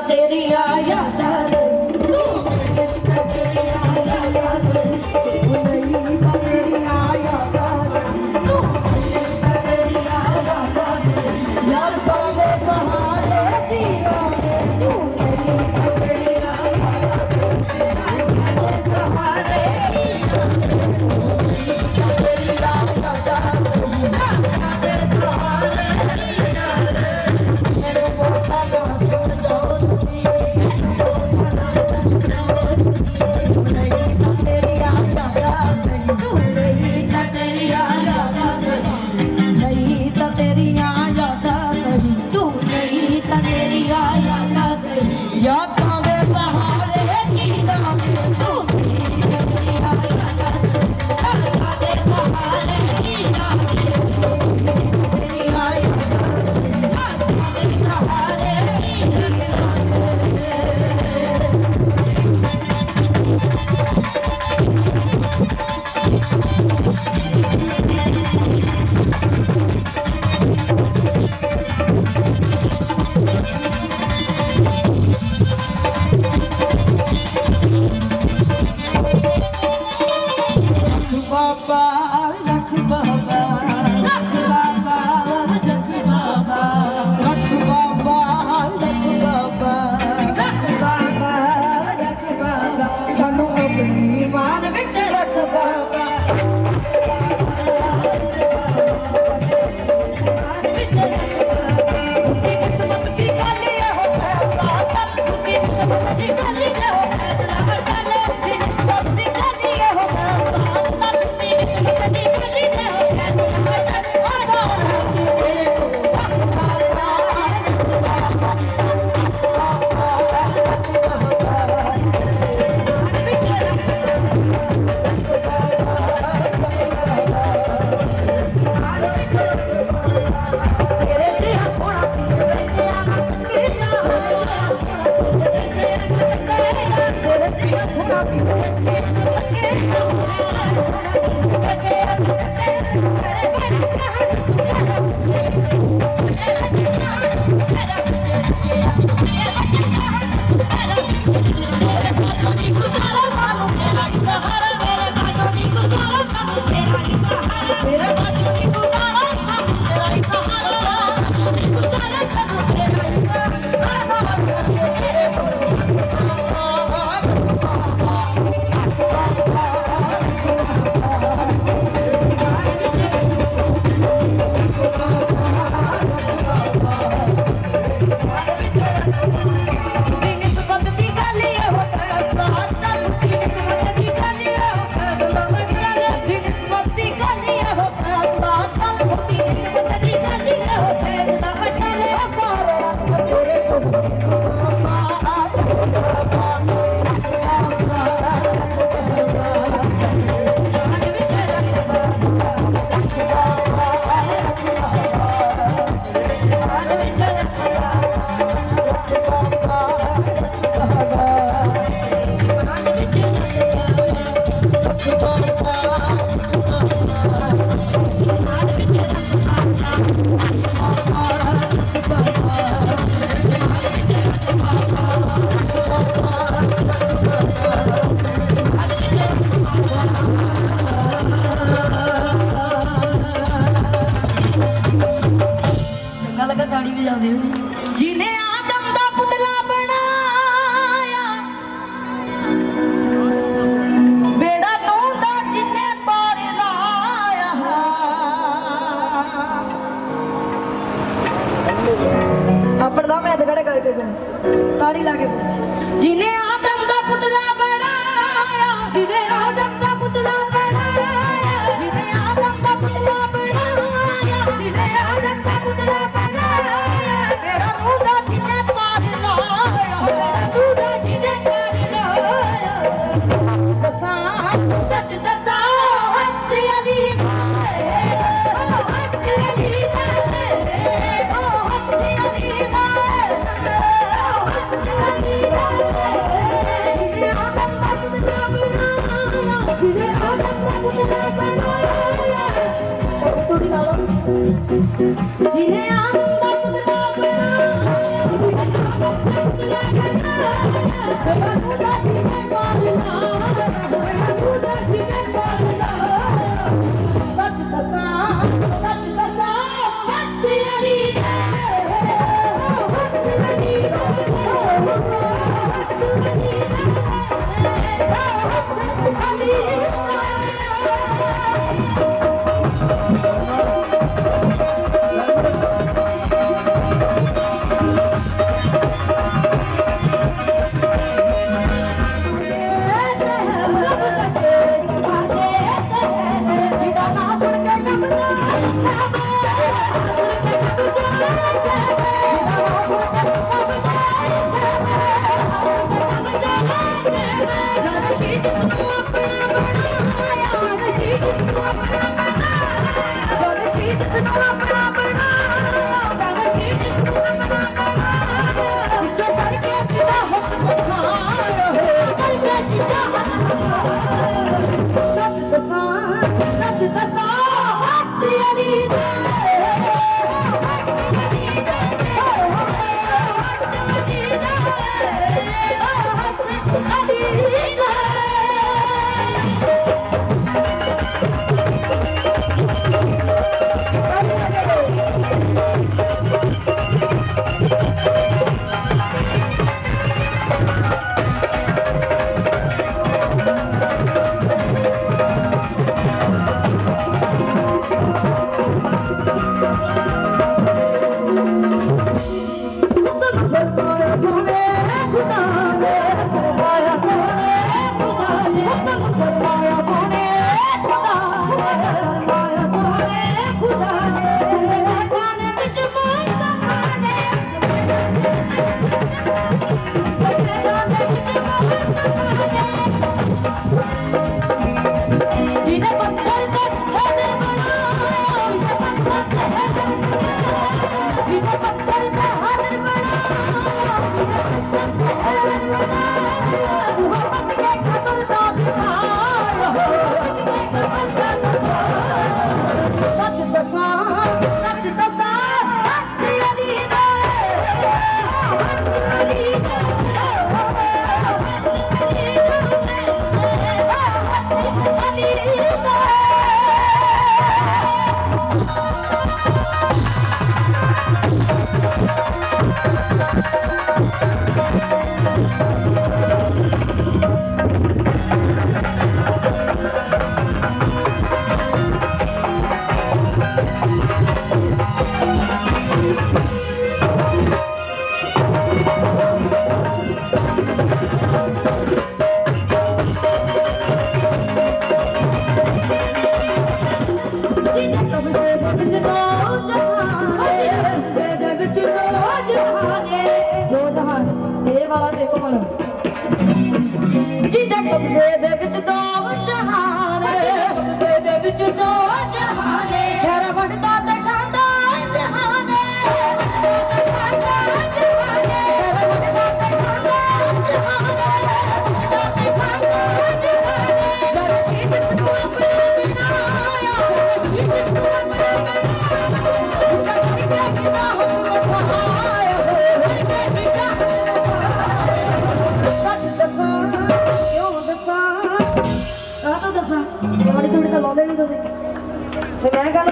ਤਾਂ ਤੇਰੀ Dale, dale, dale. 니네야.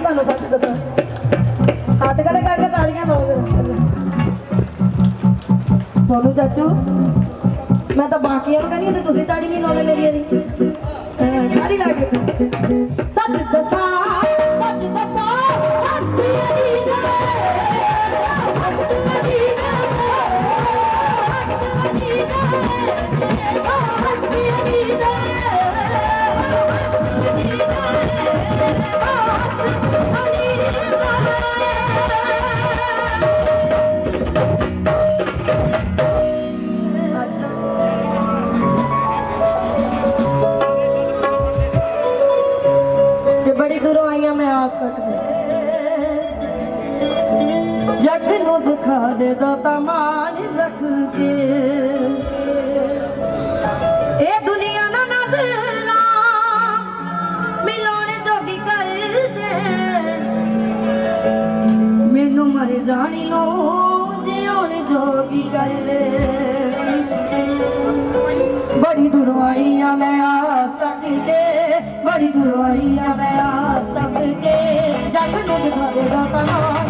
ਤੁਹਾਨੂੰ ਸੱਚ ਦੱਸਾਂ। ਹੱਥ ਖੜੇ ਕਰਕੇ ਤਾਲੀਆਂ ਲਾਓ ਜਰਾ। ਸੋਨੂ ਚਾਚੂ, ਮੈਂ ਤਾਂ ਬਾਕੀਆਂ ਨੂੰ ਕਹਿੰਦੀ ਤੇ ਤੁਸੀਂ ਤਾੜੀ ਨਹੀਂ ਲਾਉਂਦੇ ਮੇਰੀ ਇਹਦੀ ਤਾੜੀ ਲਾ ਦਿਓ ਸੱਚ ਦੱਸਾਂ। ਨਾ ਸਕਦਾ ਜੱਗ ਨੂੰ ਦਿਖਾ ਦੇ ਦਾਤਾ ਮਾਨ ਰੱਖ ਕੇ। ਇਹ ਦੁਨੀਆ ਨਾ ਨਜ਼ਰਾ ਮਿਲਾਉਣ ਜੋਗੀ ਕਰ ਦੇ ਮੈਨੂੰ ਮਰ ਜਾਣੀ ਨੂੰ ਜਿਉਣ ਜੋਗੀ ਕਰ ਦੇ ਬੜੀ ਦੁਰਵਾਈਆਂ ਮੈਂ ਆਸ ਤੱਕ ਕੇ, ਬੜੀ ਦੁਰਵਾਈਆਂ ਮੈਂ تنهن ڏانهن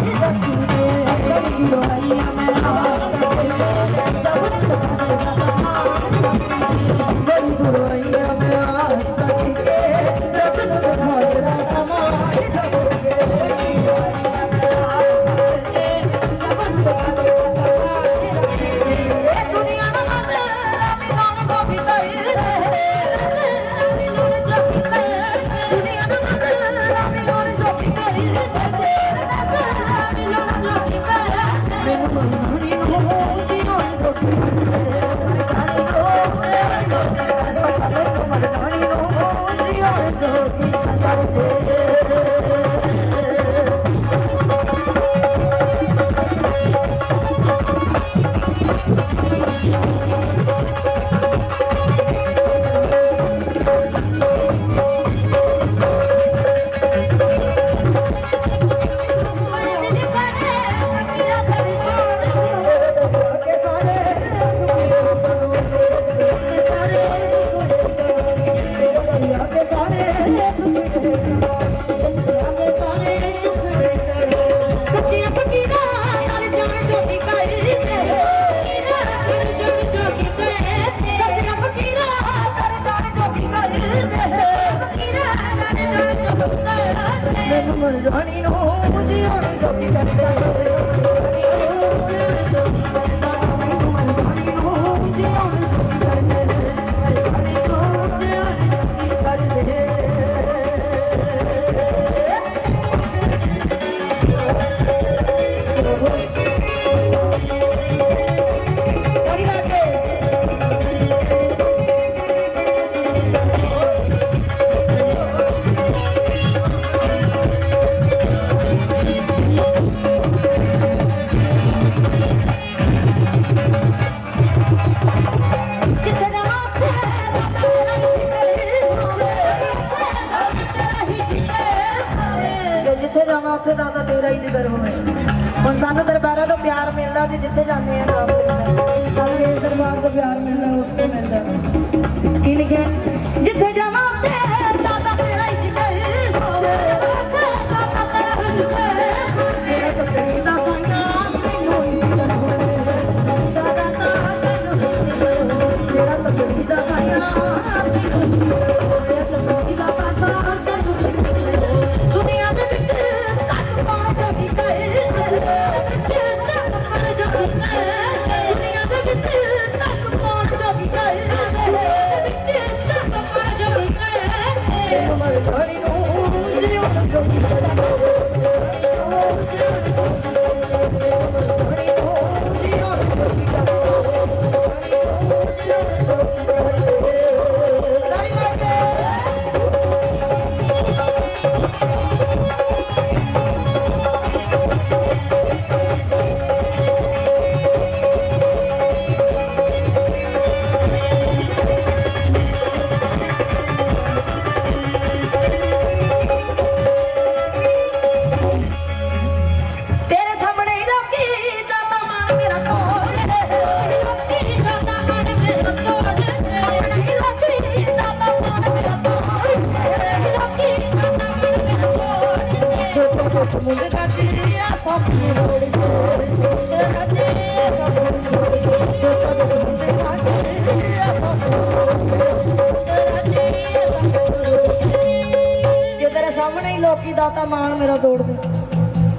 ਦਾਤਾ ਮਾਣ ਮੇਰਾ ਤੋੜ ਦੇ।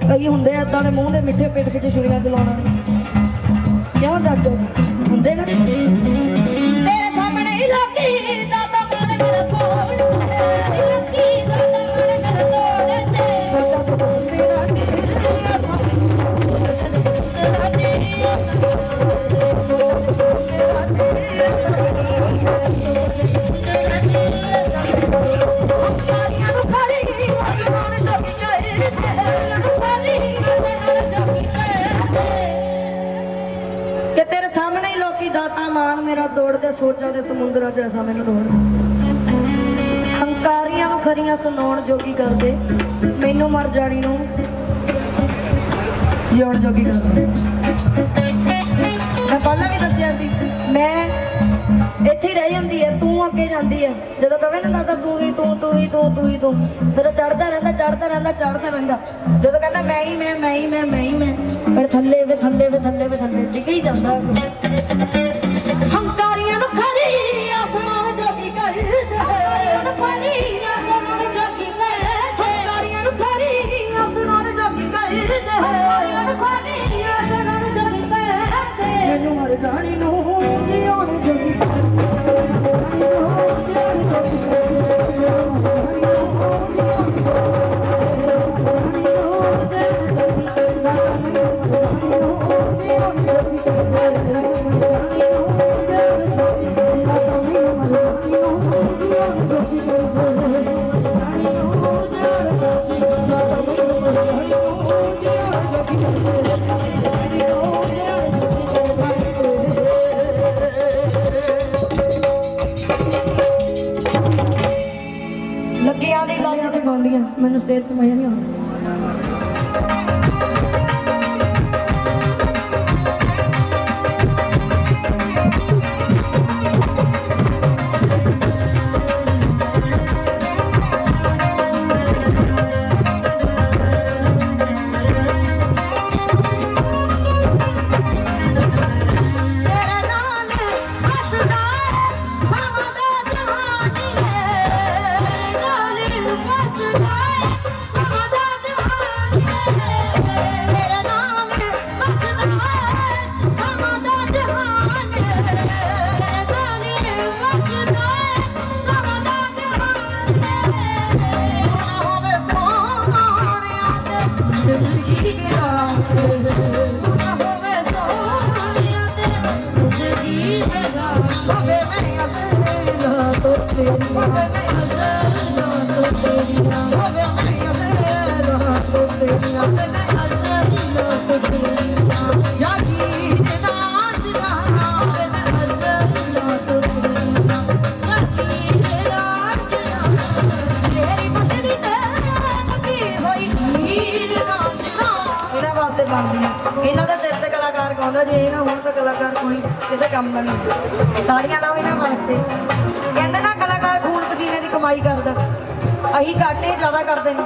ਕਈ ਹੁੰਦੇ ਆ ਏਦਾਂ ਦੇ ਮੂੰਹ ਦੇ ਮਿੱਠੇ ਪਿੱਠ ਵਿੱਚ ਛੁਰੀਆਂ ਚਲਾਉਣ ਵਾਲੇ। ਕਿਉਂ ਚਾਚਾ ਹੁੰਦੇ ਨਾ। ਦਾਤਾ ਮਾਣ ਮੇਰਾ ਤੋੜਦੇ ਸੋਚਾਂ ਦੇ ਸਮੁੰਦਰਾਂ 'ਚ ਐਸਾ ਮੈਨੂੰ ਤੋੜਦੇ ਹੰਕਾਰੀਆਂ ਨੂੰ ਖਰੀਆਂ ਸੁਣਾਉਣ ਜੋਗੀ ਕਰਦੇ। ਮੈਨੂੰ ਮਰ ਜਾਣੀ ਨੂੰ ਜਿਉਣ ਜੋਗੀ ਕਰਦੇ। ਮੈਂ ਪਹਿਲਾਂ ਵੀ ਦੱਸਿਆ ਸੀ, ਮੈਂ ਇੱਥੇ ਹੀ ਰਹਿ ਜਾਂਦੀ ਹੈ, ਤੂੰ ਅੱਗੇ ਜਾਂਦੀ ਹੈ। ਜਦੋਂ ਕਵੇ ਨਾ ਦਾਦਾ, ਤੂੰ ਹੀ ਤੂੰ ਤੂੰ ਹੀ ਤੂੰ ਤੂੰ ਹੀ ਤੂੰ, ਫਿਰ ਚੜਦਾ ਰਹਿੰਦਾ ਚੜਦਾ ਰਹਿੰਦਾ ਚੜਦਾ ਰਹਿੰਦਾ। ਜਦੋਂ ਕਹਿੰਦਾ, ਮੈਂ ਹੀ ਮੈਂ ਮੈਂ ਹੀ ਮੈਂ ਮੈਂ ਹੀ ਮੈਂ, ਫਿਰ ਥੱਲੇ ਵੇ ਥੱਲੇ ਵੇ ਥੱਲੇ ਵੇ, ਥੱਲੇ ਡਿੱਗ ਹੀ ਜਾਂਦਾ ਹੰਕਾਰੀਆਂ ਨੂੰ ਖਰੀ, ਆਸਮਾਨ ਜੋਗੀ ਕਰ ਹੰਕਾਰੀਆਂ ਨੂੰ ਖਰੀ, ਆਸਮਾਨ ਜੋਗੀ ਕਰ ਹੰਕਾਰੀਆਂ ਨੂੰ ਖਰੀ, ਆਸਮਾਨ ਜੋਗੀ ਕਰ ਹੰਕਾਰੀਆਂ ਨੂੰ ਖਰੀ, ਆਸਮਾਨ ਜੋਗੀ ਕਰ ਮੈਨੂੰ ਮਰ ਜਾਣੀ ਨੂੰ, ਜਿਉਣ ਜੋਗੀ ਜੇ ਨਾ ਹੋਣ ਤਾਂ ਕਲਾਕਾਰ ਕੋਈ ਕਿਸੇ ਕੰਮ ਦਾ ਨਹੀਂ ਤਾੜੀਆਂ ਲਾਓ ਇਹਨਾਂ ਵਾਸਤੇ। ਕਹਿੰਦੇ ਨਾ ਕਲਾਕਾਰ ਖੂਨ ਪਸੀਨੇ ਦੀ ਕਮਾਈ ਕਰਦਾ। ਅਸੀਂ ਘਾਟੇ ਜ਼ਿਆਦਾ ਕਰਦੇ ਨੇ।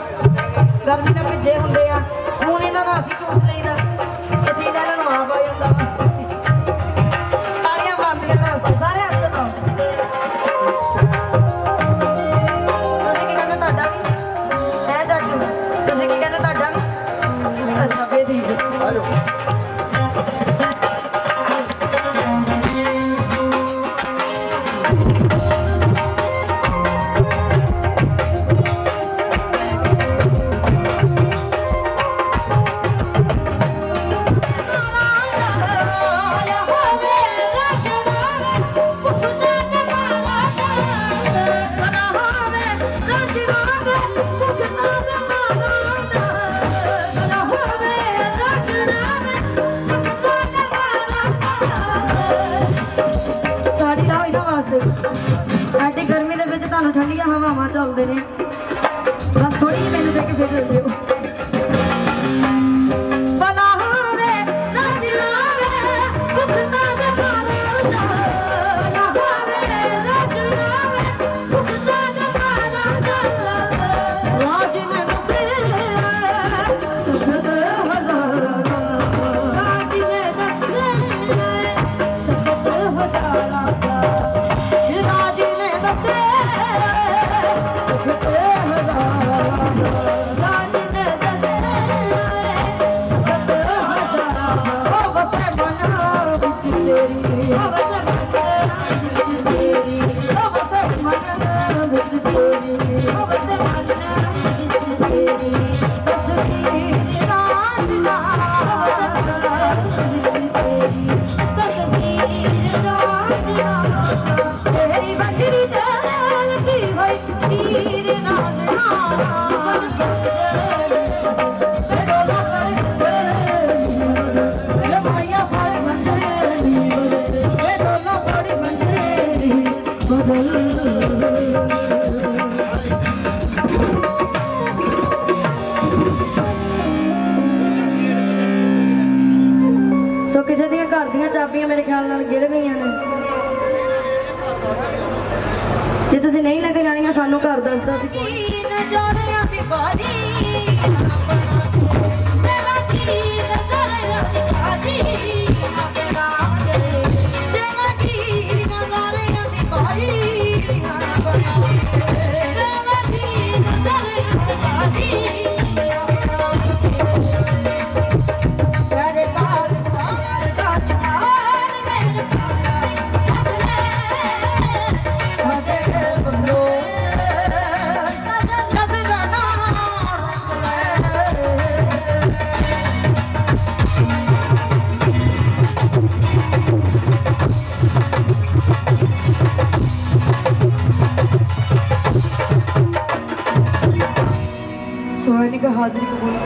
ਗਰਮੀ ਨਾਲ ਭਿੱਜੇ ਹੁੰਦੇ ਆ। ਹੁਣ ਇਹਨਾਂ ਨੂੰ ਅਸੀਂ ਨਹੀਂ ਲੈ ਕੇ ਜਾਣੀਆਂ ਸਾਨੂੰ ਘਰ ਦੱਸਦਾ ਸੀ ਕੋਈ ਸੋਹਣੀ ਕਾ ਹਾਜ਼ਰੀ ਕਬੂਲ ਕਰੋ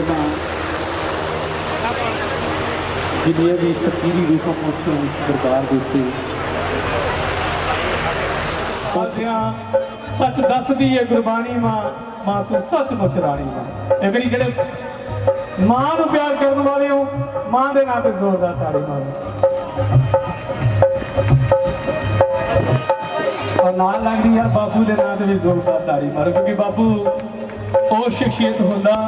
ਪਹਿਲਾਂ ਜਿੰਨੀਆਂ ਵੀ ਫਕੀਰੀ ਰੂਪਾਂ ਪਹੁੰਚੀਆਂ ਦਰਬਾਰ ਦੇ ਉੱਤੇ। ਪਹੁੰਚਿਆ ਸੱਚ ਦੱਸਦੀ ਏ ਗੁਰਬਾਣੀ ਮਾਂ ਮਾਂ ਤੂੰ ਸੱਚਮੁੱਚ ਰਾਣੀ ਮਾਂ। ਇਹ ਵੀ ਜਿਹੜੇ ਮਾਂ ਨੂੰ ਪਿਆਰ ਕਰਨ ਵਾਲੇ ਹੋ, ਮਾਂ ਦੇ ਨਾਂ ਤੇ ਜ਼ੋਰਦਾਰ ਤਾੜੀ ਮਾਰੋ। ਔਰ ਨਾਲ ਲੱਗਦੀ ਯਾਰ ਬਾਪੂ ਦੇ ਨਾਂ ਤੇ ਵੀ ਜ਼ੋਰਦਾਰ ਤਾੜੀ ਮਾਰੋ, ਕਿਉਂਕਿ ਬਾਪੂ ਉਹ ਸ਼ਖਸੀਅਤ ਹੁੰਦਾ।